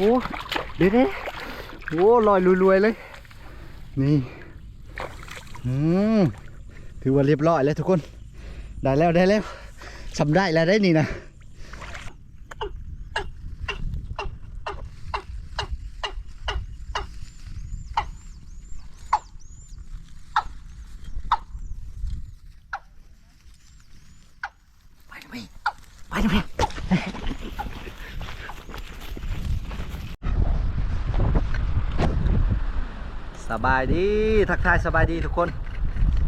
อ้เดี๋ยวเดี๋ยโอ้ลอยรวยๆเลย นี่อืมถือว่าเรียบร้อยแล้วทุกคน ได้แล้วได้แล้วสำได้แล้วได้นี่นะ ไปนะพี่ไปนะพี่ส บายดีทักทายสบายดีทุกคน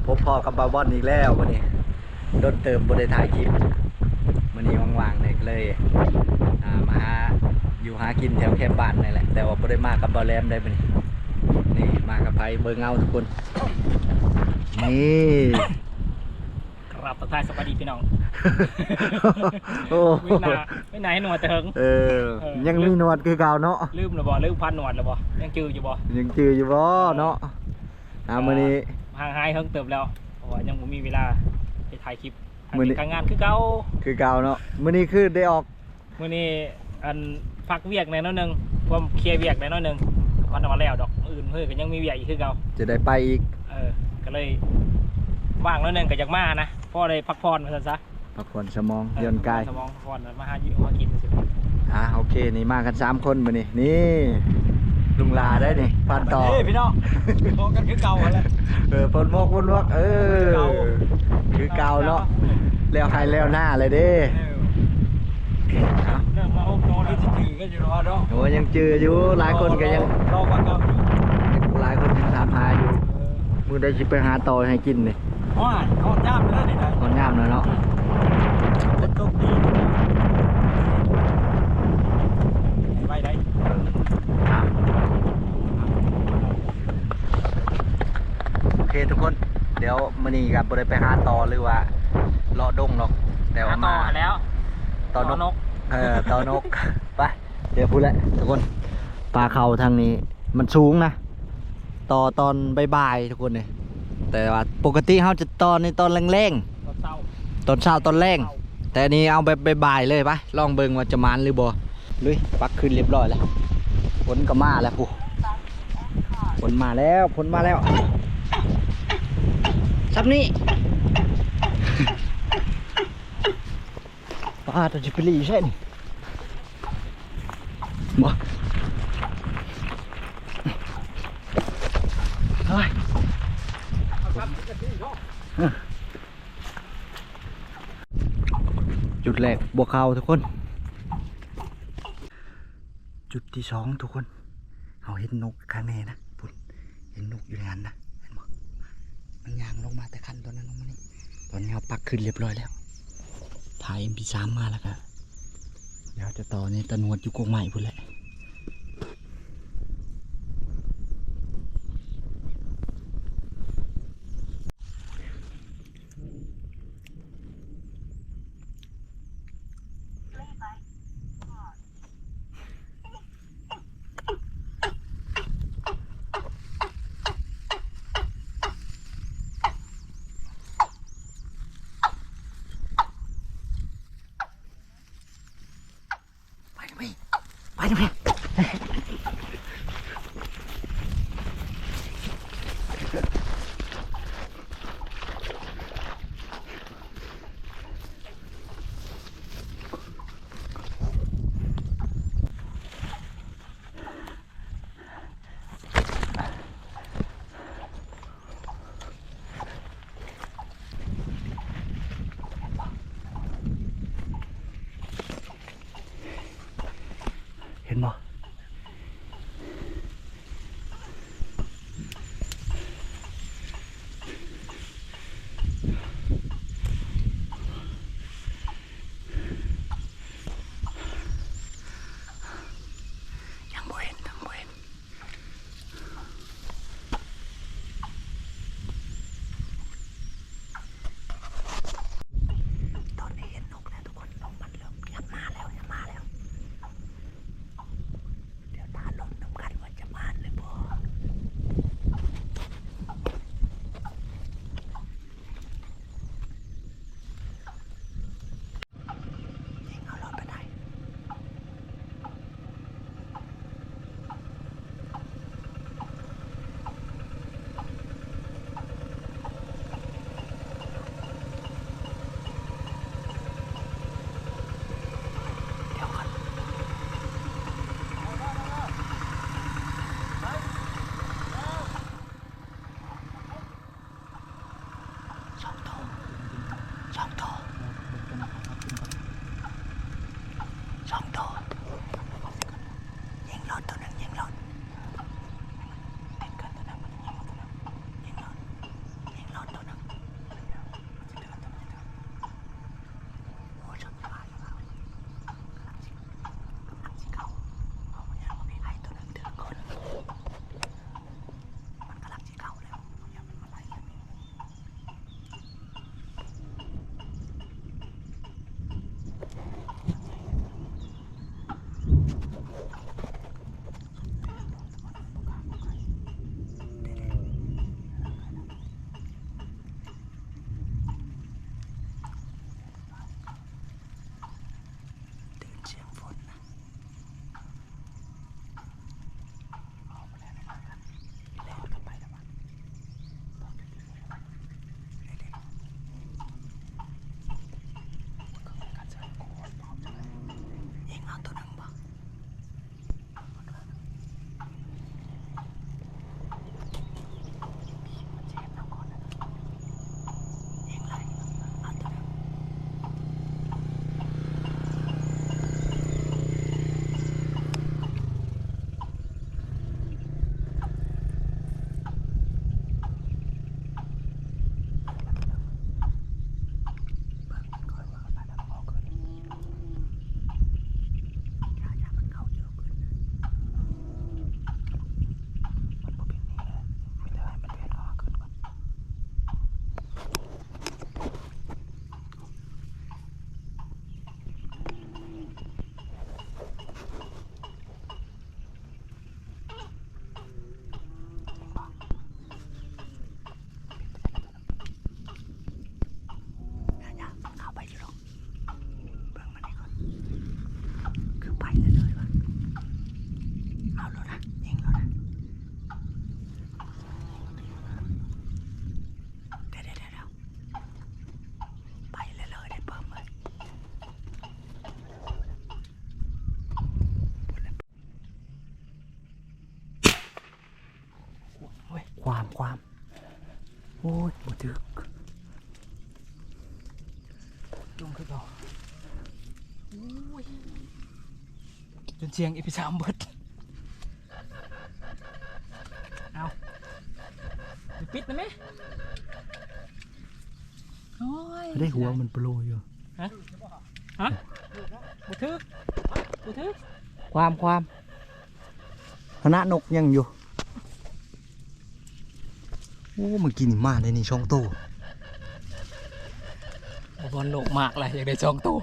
พบพอกับบาบอนอีกแล้ววันนี้โดนเติมบริถ่ายคลิปวันนี้ว่างๆเลยเลยมาหาอยู่หากินแถวแคมบ้านนี่แหละแต่ว่าบ่ได้มากับบาแรมได้วันนี้นี่มากับไพเบอร์เงาทุกคนนี่ ครับทักทายสวัสดีพี่น้องโอ้ไม่นาไม่นาให้หนวดแต่เถิงเออเออ ยังมีหนวดคือเก่าเนาะลืมหรือบ่ลืมพันหนวดหรือบ่ยังจืออยู่บ่ยังจืออยู่บ่เนาะอ่ามื้อนี้ห่างหายเฮิงเติบแล้วเพราะว่ายังบ่มีเวลาไปถ่ายคลิปมื้อนี้ทางงานคือเก่าคือเก่าเนาะมื้อนี้คือได้ออกมื้อนี้อันพักเวียกในน้อยหนึงความเคลียร์เวียกในน้อยหนึงวันเอามาแล้วดอกมื้ออื่นมื้อก็ยังมีเวียกอีกคือเก่าจะได้ไปอีกเออก็เลยว่างน้อยหนึงก็อยากมานะ พอได้พักผ่อนว่าซั่นซะพักผ่อนสมองเออหย่อนกายสมองพักผ่อนมาหาอยู่มากินสิอ่าโอเคนี่มากันสามคนมื้อนี้นี่ลุงลาได้นี่ผ่านต่อเฮ้ยพี่น้องพอกันคือเก่าแล้วเออปนมกปนมกเออเก่าคือเก่าเนาะแล้วให้แล้วหน้าเลยเด้เอาเรื่องมาอบนอนที่ถือก็อยู่รอเนาะโอ้ยังจืออยู่หลายคนก็ยังรอก่อนเนาะหลายคนยังถามหาอยู่มื้อใดสิไปหาต่อให้กินนี่ อ๋อเขาย่ามเลยนี่นะคนงามแล้วเนาะเป็นตกดีไปได้ครับโอเคทุกคน เดี๋ยวมื้อนี้กับ่ได้ไปหาต่อหรือว่าเลาะดงหรอกแต่ว่าต่มาอแล้วต่อนกนก เออต่อนก ไป เดี๋ยวพูดแล้วทุกคน ปลาเขาทางนี้ มันสูงนะ ต่อตอนบ่ายๆทุกคนเนี่ย แต่ว่าปกติเขาจะตอนในตอนแรงตอนเช้าๆตอนเช้าตอนแรงแต่อันนี้เอาแบบบ่ายๆเลยไปลองเบิ่งว่าจะมานหรือบ่ลุยปักขึ้นเรียบร้อยแล้วฝนก็มาแล้วผู้ฝนมาแล้วฝนมาแล้วซับนี้ป้าตัวจิปลีใช่นี่บ่เฮ้ยจุดแรกบ วกเขาทุกคน จุดที่สองทุกคนเอาเห็นนกข้างในนะปุ่นเห็นนกอยู่ในนั้นนะเห็นบ่มันยางลงมาแต่คันตัวนั้นลงมานี่ตอนนี้เอาปักขึ้นเรียบร้อยแล้วถ่ายเอ็มาแล้วก็เดี๋ยวจะต่อนี่ตะนวดอยู่กงใหม่พุ่นแหละ ไป นะ ความความ โอ้ยบ่ถึกจุ่มขึ้นต่อจนเสียงอีพีสามเบิดเอาอย่าปิดนะแม่โอ้ยได้หัวมันโปรยอยู่ฮะบุทึกบุทึกความความคณะนกยังอยู่ โอ้เมื่อกี้นี่มาเลยนี่ช่องโตบอลโลกมากเลยอยากได้สองตัว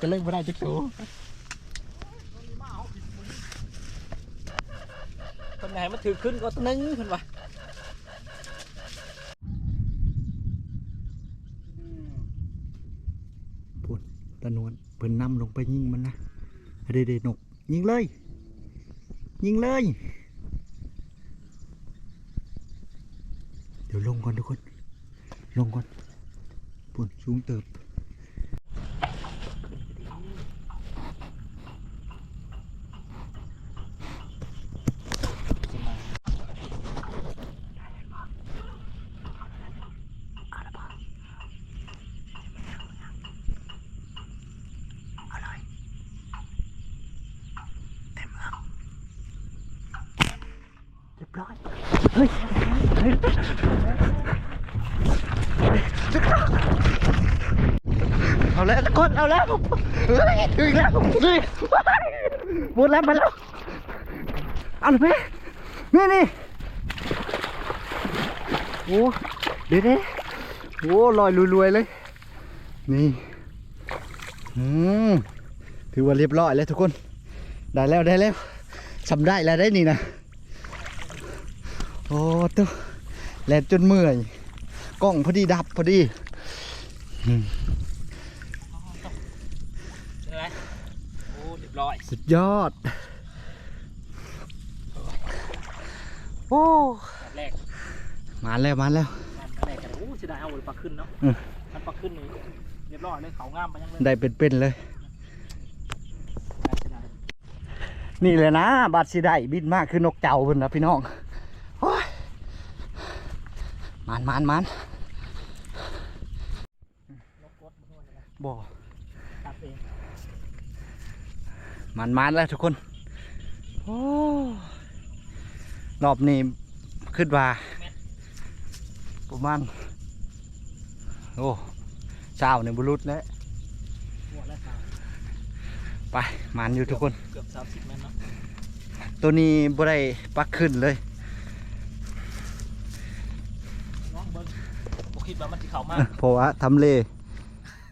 ก็เล่นไม่ได้จักตัวคนไหนมันถือขึ้นก็ตัวหนึงขึ้นวะพูดตะนวลเพิ่นนำลงไปยิงมันนะเด็ดๆนกยิงเลย ยิงเลย เดี๋ยวลงก่อนทุกคน ลงก่อนปุ่นสูงเติบเฮ้ย เอาแล้วทุกคนเอาแล้วเฮ้ยถึงแล้วเฮ้ยหมดแล้วมาแล้วเอาเลยแม่นี่นี่โอ้เดี๋ยวนี้โอ้ลอยรวยๆเลย นี่อืมถือว่าเรียบร้อยแล้วทุกคน ได้แล้วได้แล้วสำได้แล้วได้นี่นะโอ้ตัว แลนจนเมื่อยกล้องพอดีดับพอดีใช่ไหมโอ้เรียบร้อยสุดยอด โอ้แบบแรกมาแล้วมาแล้วมันแรกกันโอ้เสียดายเอาเลยปลาขึ้นเนาะอืมมันปลาขึ้นนี่เรียบร้อยเลยเขางามไปยังเลยได้เป็นๆเลยเสียดายนี่เลยนะบาดสีได้บินมากคือนกเจ้าเพิ่นนะพี่น้องโอ้ย มันมันมันนกกดมันนวดเลยนะบ่ตัดเองมันมันแล้วทุกคน โอ้รอบนี้ขึ้นว่าประมาณโอ้เช้าในบุรุษแล้วนวดแล้วสาวไปมันอยู่ทุกคนเกือบสามสิบเมตรเนาะตัวนี้บ่ได้ปักขึ้นเลย น้องเบิ้งโอ คิดว่ามันจะเข่ามากเพราะว่าทำเล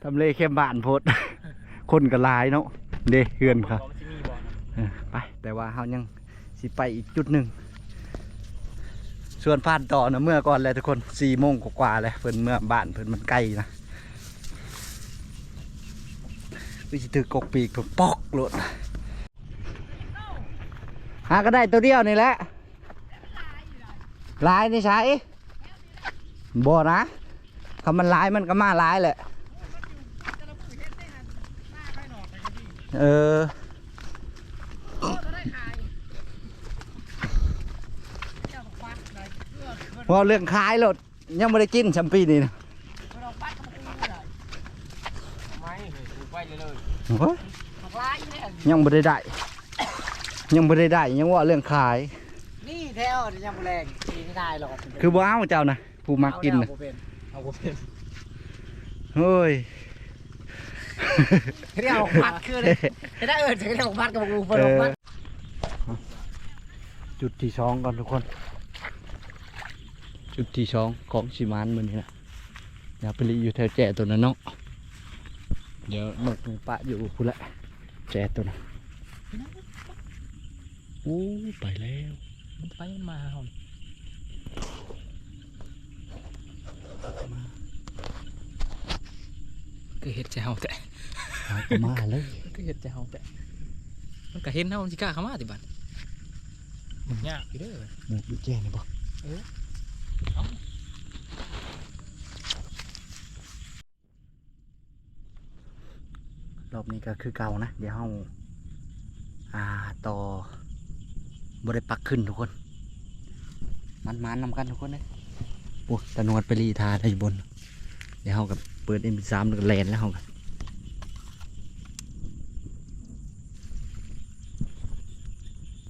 ทำเลเข้มบ้านโพด คนก็หลายเนาะเด้เฮือนครับว่ามันจะมีบ่อนะเออไป แต่ว่าเฮายังสิไปอีกจุดหนึ่งส่วนผ่านต่อนะเมื่อก่อนแล้วทุกคนสี่โมงกว่าๆแล้วเพิ่นเมื่อบ้านเพิ่นมันใกล้นะวิสิถือกกปีกเพิ่นปอกโลดหาก็ได้ตัวเดียวนี่แหละลายนี่ใช้บ่นะ คำมันลายมันก็มาลายแหละ เออว่าเรื่องขายรถยังไม่ได้กินชัมปีนี่นะไม่เลยดูไปเลยเลยโอ้ยยังไม่ได้ได้ ยังไม่ได้ได้ยังว่าเรื่องขาย นี่แถวนี่ยังบ่แรงนี่ไม่ได้หรอกคือบ่เอาเจ้านะผู้มักกินเอานะแล้วบ่ เป็นเอาบ่เป็นเฮ้ยเรียกออกมัดคือเลยจะได้เอิญจะเรียกออกมัดกับกูเปิดออกมัดจุดที่สองก่อนทุกคน จุดที่สองของชิมานมือนี้นะอย่าไปรีอยู่แถวแจตัวนั้นเนาะเดี๋ยวนกมันปะอยู่พูดละแจตัวนั้นโอ้ไปแล้วมันไปมันมาเฮาก็เห็ดจะเฮาแต่หายก็มาเลยก็เห็ดจะเฮาแต่มันก็เห็นเฮามันสิกล้าเข้ามาติบัดมันยากอยู่เด้อหมูอยู่แจ้นี่บ่เออเอารอบนี้ก็คือเก่านะ เดี๋ยวเฮาอ่าต่อบ่ได้ปักขึ้นทุกคน มันมานๆนำกันทุกคนเลยโอ้ตะนวดไปรีทาได้อยู่บน เดี๋ยวเขากับเปิด MP3 แล้วก็แลนแล้วเขากับ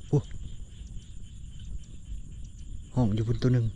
โอ้ห้องอยู่บนตัวหนึ่ง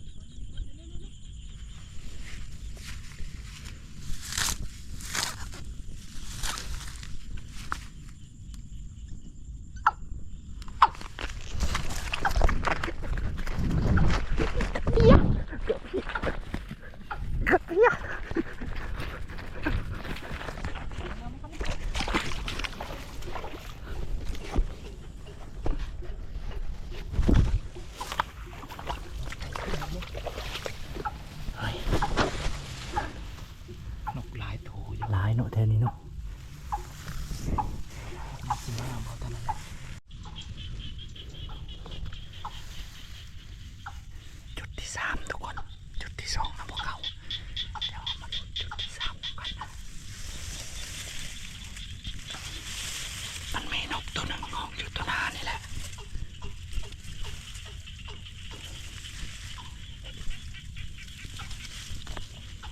นกหลายโถอยู่ หลายเนาะแทนนี้เนาะ สิมาเอาเท่านั้นแหละ จุดที่สามทุกคน จุดที่สองนะพวกเขาเดี๋ยวเรามาดูจุดที่สามกันนะ มันมีนกตัวหนึ่งห้องอยู่ตัวหน้านี่แหละ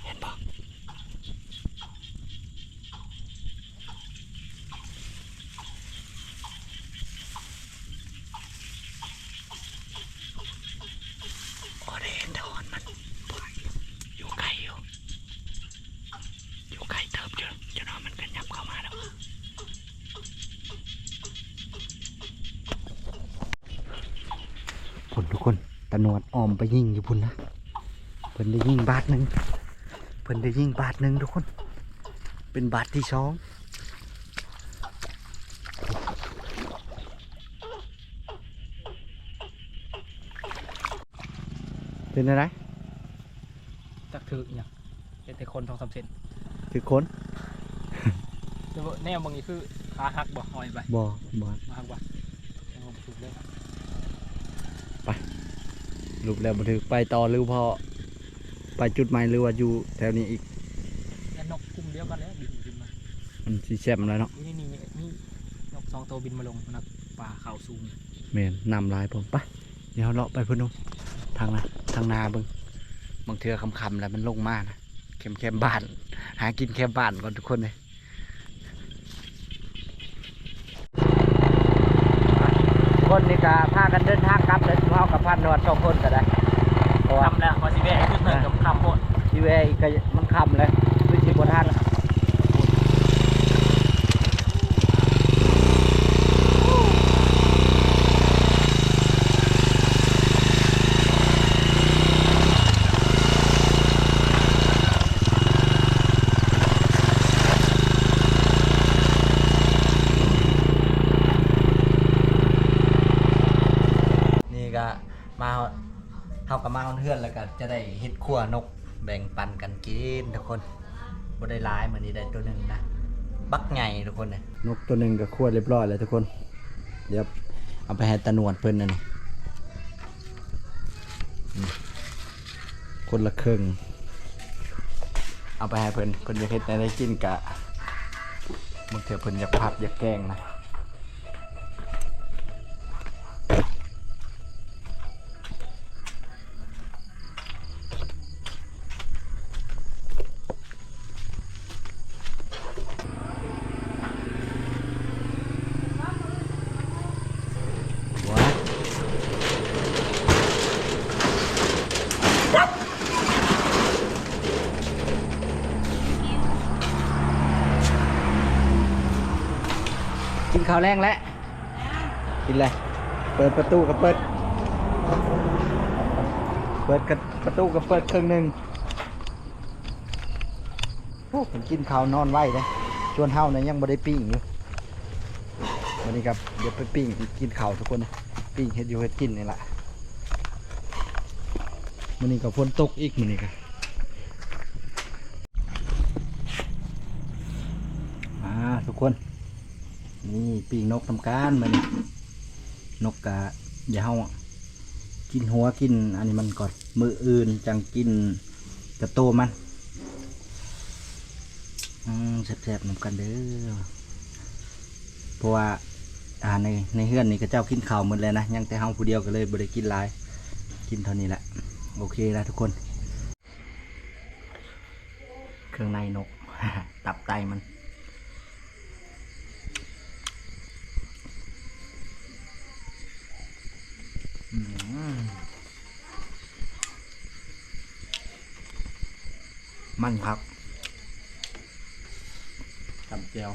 เห็นปะโอเรนทอนมันอยู่ไกลอยู่ อยู่ไกลเติบเยอะจนว่ามันกันยับเข้ามาแล้ว พุ่นทุกค นตะหนวดออมไปยิงอยู่พุ่นนะเพิ่นได้ยิงบาทหนึ่งเพิ่นได้ยิงบาทหนึ่งทุกคน เป็นบาทที่สองเป็นอะไรจักถืออหยังเห็นแต่คนทองสามเซนคือคนแต่ว่าแนวบางนี้คือขาหักบ่หอยไปบ่บ่มาหักบ่ยังบ่ถูกเลย รูปแล้วบันทึกไปต่อหรือพอไปจุดใหม่หรือว่าอยู่แถวนี้อีกแล้วนกกลุ่มเดียวกันแล้วบินบินมามันสีแซมแล้วเนาะนี่นี่นี่นี่นกสองตัวบินมาลงนักป่าเขาสูงแมนนำลายผมปะเดี๋ยวเลาะไปพุ่นนู้นทางนาทางนาเบิงบางเทือคำๆแล้วมันลงมานะเข็มเข็มๆบ้าน หากินแค่บ้านก่อนทุกคนเลย คนนี่ก็พากันเดินทางกลับเลยเท่ากับพันนวดสองคนก็ได้เพราะว่าทำแล้วพอสิแว่ขึ้นเถิงกับคำโพดทีเวอีกก็มันคำเลยคือสิบทันนี่ก็มาเท่ากับมาเอาเพื่อนแล้วก็จะได้เฮ็ดขั้วนกแบ่งปันกันกินทุกคนบ่ได้ร้ายเหมือนนี้ได้ตัวหนึ่งนะบักไงทุกคนเนี่ยนกตัวหนึ่งก็ขั้วเรียบร้อยแล้วทุกคน เดี๋ยวเอาไปให้ตะหนวดเพิ่นนั่นนี่อืมคนละครึ่งเอาไปให้เพิ่นเพิ่นอยากเฮ็ดให้ได้กินกะบางเถื่อเพิ่นอยากผัดอยากแกงนะ แรงแล้วกินเลยเปิดประตูกับเปิด เปิดกับประตูกับเปิดครึ่งหนึ่งโอ้ผมกินข้าวนอนไหวเลยชวนเฮาเนี่ยยังบ่ได้ปิ้งอยู่วันนี้ครับเดี๋ยวไปปิ้งกินข้าวทุกคนนะปิ้งเฮ็ดอยู่เฮ็ดกินนี่แหละวันนี้ก็ฝนตกอีกวันนี้ครับอ่าทุกคน นี่ปีกนกทำการมานี่นกกะอย่าเฮากินหัวกิน อันนี้มันก่อนมืออื่นจังกินกระโตมันแซ่บๆนำกันเด้อเพราะว่าอ่าในในเฮือนนี่ก็เจ้ากินข้าวหมดเลยนะยังแต่เฮาผู้เดียวก็เลยบ่ได้กินหลาย กินเท่านี้แหละโอเคนะทุกคน เครื่องในนก ตับไตมัน มันครับตำเจียว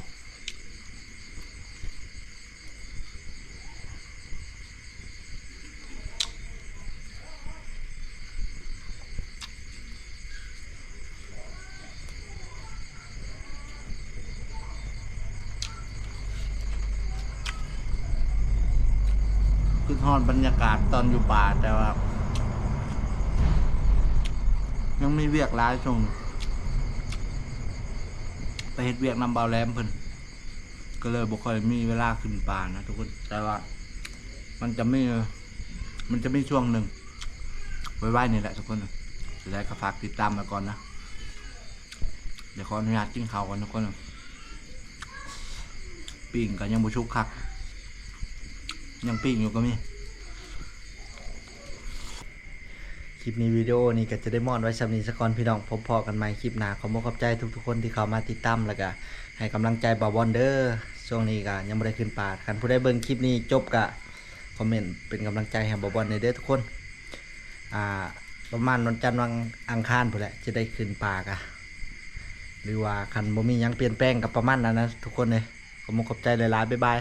คือทอดบรรยากาศตอนอยู่ป่าแต่ว่า ยังไม่เวียกร้ายชง ไปเฮ็ดเวียกนำเบาแหลมเพิ่นก็เลยบ่ค่อยมีเวลาขึ้นป่านะทุกคนแต่ว่า มันจะไม่มันจะไม่ช่วงหนึ่งไว้ๆนี่แหละทุกคนสุดท้ายก็ฝากติดตามมาก่อนนะเดี๋ยวขออนุญาตกินข้าวก่อนทุกคนปิ่งก็ยังบ่ชุกคักยังปิ้งอยู่ก็มี ค ลิปนี้วิดีโอนี้ก็จะได้มอนไว้สำนีสกอนพี่น้องพบพอกันใหม่คลิปหน้าขอบอกขอบใจทุกๆคนที่เข้ามาติดตามแล้วก็ให้กำลังใจบาวบอนเดอร์ช่วงนี้ก็ยังไม่ได้ขึ้นป่าคันผู้ได้เบิ่งคลิปนี้จบก็คอมเมนต์เป็นกำลังใจให้บาวบอนเด้อทุกคนอ่าประมาณวันจันทร์วันอังคารผู้นแหละจะได้ขึ้นป่ากะหรือว่าคันบ่มียังเปลี่ยนแปลงกับประมาณนั้นนะทุกคนเลยขอบอกขอบใจหลายๆบ๊ายบาย